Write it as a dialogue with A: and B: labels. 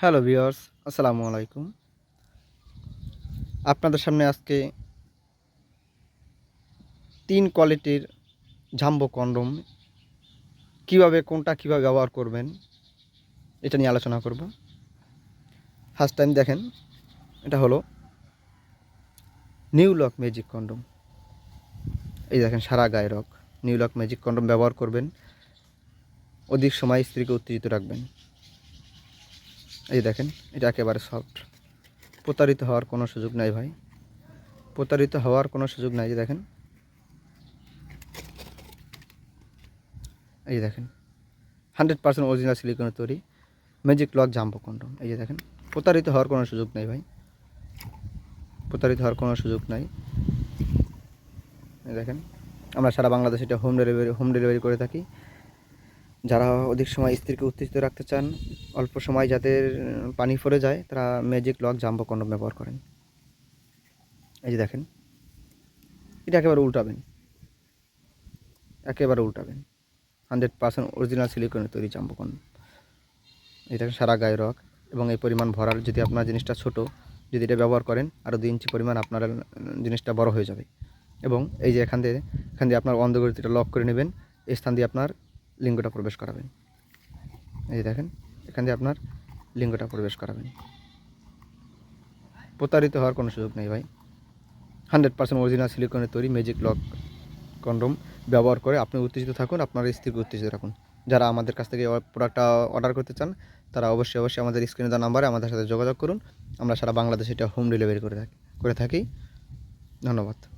A: Hello viewers আসসালামু আলাইকুম। আপনাদের সামনে আজকে তিন কোয়ালিটির জাম্বো কন্ডম। কীভাবে, কোনটা কীভাবে ব্যবহার করবেন, এটা নিয়ে আলোচনা করব। ফার্স্ট টাইম দেখেন, এটা হলো নিউ লক ম্যাজিক কন্ডম এই দেখেন, সারা গায়ে রক নিউ ম্যাজিক কন্ডম ব্যবহার করবেন। অধিক সময় স্ত্রীকে উত্তেজিত রাখবেন। এই দেখেন, এটা একেবারে সফট প্রতারিত হওয়ার কোনো সুযোগ নাই ভাই। প্রতারিত হওয়ার কোনো সুযোগ নাই দেখেন। এই দেখেন হান্ড্রেড পার্সেন্ট অরিজিনাল সিলিকনের তৈরি। ম্যাজিক লক জাম্পো কন্ডম এই যে দেখেন। প্রতারিত হওয়ার কোনো সুযোগ নাই ভাই। প্রতারিত হওয়ার কোনো সুযোগ নাই। দেখেন, আমরা সারা বাংলাদেশে এটা হোম ডেলিভারি হোম ডেলিভারি করে থাকি। যারা অধিক সময় স্ত্রীকে উত্তেজিত রাখতে চান, অল্প সময় যাদের পানি পড়ে যায়, তারা ম্যাজিক লক জাম্বো কন্ডম ব্যবহার করেন। এই যে দেখেন, এটা একেবারে উল্টাবেন। একেবারে উল্টাবেন। হান্ড্রেড পার্সেন্ট অরিজিনাল সিলিকনের তৈরি জাম্বো কন্ডম দেখেন, সারা গায়ে রক। এবং এই পরিমাণ ভরার যদি আপনার জিনিসটা ছোট, যদি এটা ব্যবহার করেন আরও দুই ইঞ্চি পরিমাণ আপনার জিনিসটা বড় হয়ে যাবে। এবং এই যে এখান দিয়ে এখান দিয়ে আপনার অন্ধগতিটা লক করে নেবেন। এই স্থান দিয়ে আপনার লিঙ্গটা প্রবেশ করাবেন। এই দেখেন, এখান দিয়ে আপনার লিঙ্গটা প্রবেশ করাবেন। প্রতারিত হওয়ার কোনো সুযোগ নেই ভাই। হান্ড্রেড পার্সেন্ট অরিজিনাল সিলিকনের তৈরি ম্যাজিক লক কন্ডম ব্যবহার করে আপনি উত্তেজিত থাকুন, আপনার স্ত্রীকে উত্তেজিত রাখুন। যারা আমাদের কাছ থেকে প্রোডাক্টটা অর্ডার করতে চান, তারা অবশ্যই অবশ্যই আমাদের স্ক্রিনে দেওয়া নাম্বারে আমাদের সাথে যোগাযোগ করুন। আমরা সারা বাংলাদেশে এটা হোম ডেলিভারি করে থাকি করে থাকি। ধন্যবাদ।